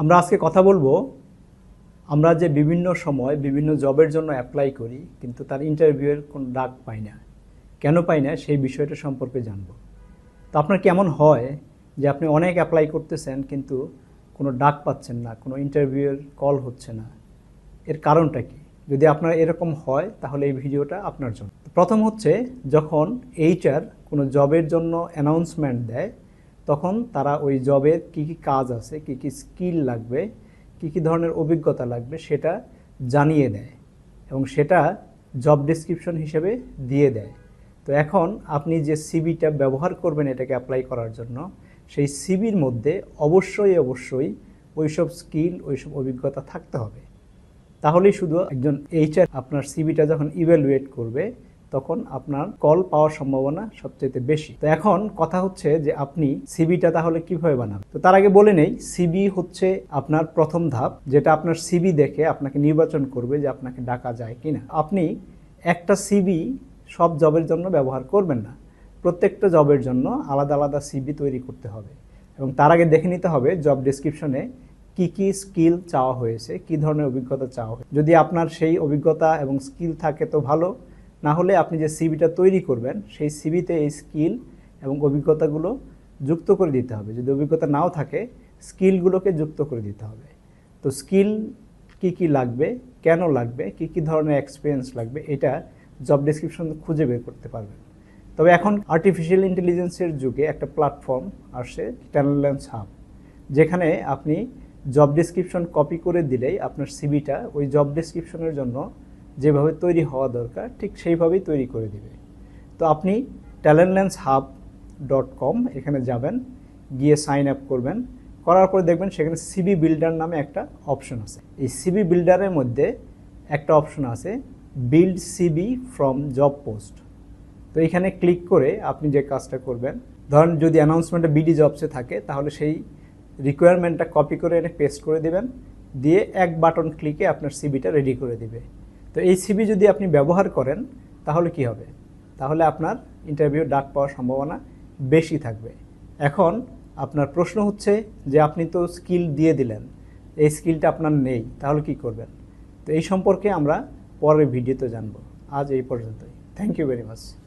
আমরা আজকে কথা বলব, আমরা যে বিভিন্ন সময় বিভিন্ন জবের জন্য অ্যাপ্লাই করি, কিন্তু তার ইন্টারভিউয়ের কোনো ডাক পাই না। কেন পাই না? সেই বিষয়টা সম্পর্কে জানব। তো আপনার কেমন হয় যে আপনি অনেক অ্যাপ্লাই করতেছেন, কিন্তু কোনো ডাক পাচ্ছেন না, কোনো ইন্টারভিউয়ের কল হচ্ছে না? এর কারণটা কি? যদি আপনার এরকম হয়, তাহলে এই ভিডিওটা আপনার জন্য। প্রথম হচ্ছে, যখন এইচআর কোনো জবের জন্য অ্যানাউন্সমেন্ট দেয় তখন তারা ওই জবের কি কি কাজ আছে, কি কি স্কিল লাগবে, কি কি ধরনের অভিজ্ঞতা লাগবে সেটা জানিয়ে দেয় এবং সেটা জব ডেসক্রিপশন হিসেবে দিয়ে দেয়। তো এখন আপনি যে সিবিটা ব্যবহার করবেন এটাকে অ্যাপ্লাই করার জন্য, সেই সিবির মধ্যে অবশ্যই অবশ্যই ওইসব স্কিল, ওইসব অভিজ্ঞতা থাকতে হবে। তাহলেই শুধু একজন এইচআর আপনার সিবিটা যখন ইভ্যালুয়েট করবে তখন আপনার কল পাওয়ার সম্ভাবনা সবচেয়ে বেশি। তো এখন কথা হচ্ছে যে আপনি সিবিটা তাহলে কীভাবে বানাবেন? তো তার আগে বলে নেই, সিবি হচ্ছে আপনার প্রথম ধাপ, যেটা আপনার সিবি দেখে আপনাকে নির্বাচন করবে যে আপনাকে ডাকা যায় কিনা। আপনি একটা সিবি সব জবের জন্য ব্যবহার করবেন না। প্রত্যেকটা জবের জন্য আলাদা আলাদা সিবি তৈরি করতে হবে। এবং তার আগে দেখে নিতে হবে জব ডেসক্রিপশনে কি কি স্কিল চাওয়া হয়েছে, কি ধরনের অভিজ্ঞতা চাওয়া হয়েছে। যদি আপনার সেই অভিজ্ঞতা এবং স্কিল থাকে তো ভালো না হলে আপনি যে সিবিটা তৈরি করবেন, সেই সিবিতে এই স্কিল এবং অভিজ্ঞতাগুলো যুক্ত করে দিতে হবে। যদি অভিজ্ঞতা নাও থাকে, স্কিলগুলোকে যুক্ত করে দিতে হবে। তো স্কিল কি কি লাগবে, কেন লাগবে, কি কি ধরনের এক্সপিরিয়েন্স লাগবে, এটা জব ডেসক্রিপশন খুঁজে বের করতে পারবেন। তবে এখন আর্টিফিশিয়াল ইন্টেলিজেন্সের যুগে একটা প্ল্যাটফর্ম আসছে ট্যালেন্স হাব যেখানে আপনি জব ডেসক্রিপশন কপি করে দিলেই আপনার সিবিটা ওই জব ডেসক্রিপশনের জন্য যেভাবে তৈরি হওয়া দরকার, ঠিক সেইভাবেই তৈরি করে দিবে। তো আপনি ট্যালেন্টল্যান্স হাব ডট কম এখানে যাবেন, গিয়ে সাইন আপ করবেন। করার পরে দেখবেন সেখানে সিবি বিল্ডার নামে একটা অপশন আছে। এই সিবি বিল্ডারের মধ্যে একটা অপশন আছে build CV from job post তো এখানে ক্লিক করে আপনি যে কাজটা করবেন, ধরেন যদি অ্যানাউন্সমেন্টে বিডি জবসে থাকে, তাহলে সেই রিকোয়ারমেন্টটা কপি করে এনে পেস্ট করে দিবেন। দিয়ে এক বাটন ক্লিকে আপনার সিবিটা রেডি করে দিবে। তো এই সিবি যদি আপনি ব্যবহার করেন, তাহলে কি হবে? তাহলে আপনার ইন্টারভিউ ডাক পাওয়ার সম্ভাবনা বেশি থাকবে। এখন আপনার প্রশ্ন হচ্ছে যে আপনি তো স্কিল দিয়ে দিলেন, এই স্কিলটা আপনার নেই, তাহলে কি করবেন? তো এই সম্পর্কে আমরা পরের ভিডিওতে জানব। আজ এই পর্যন্তই। Thank you very much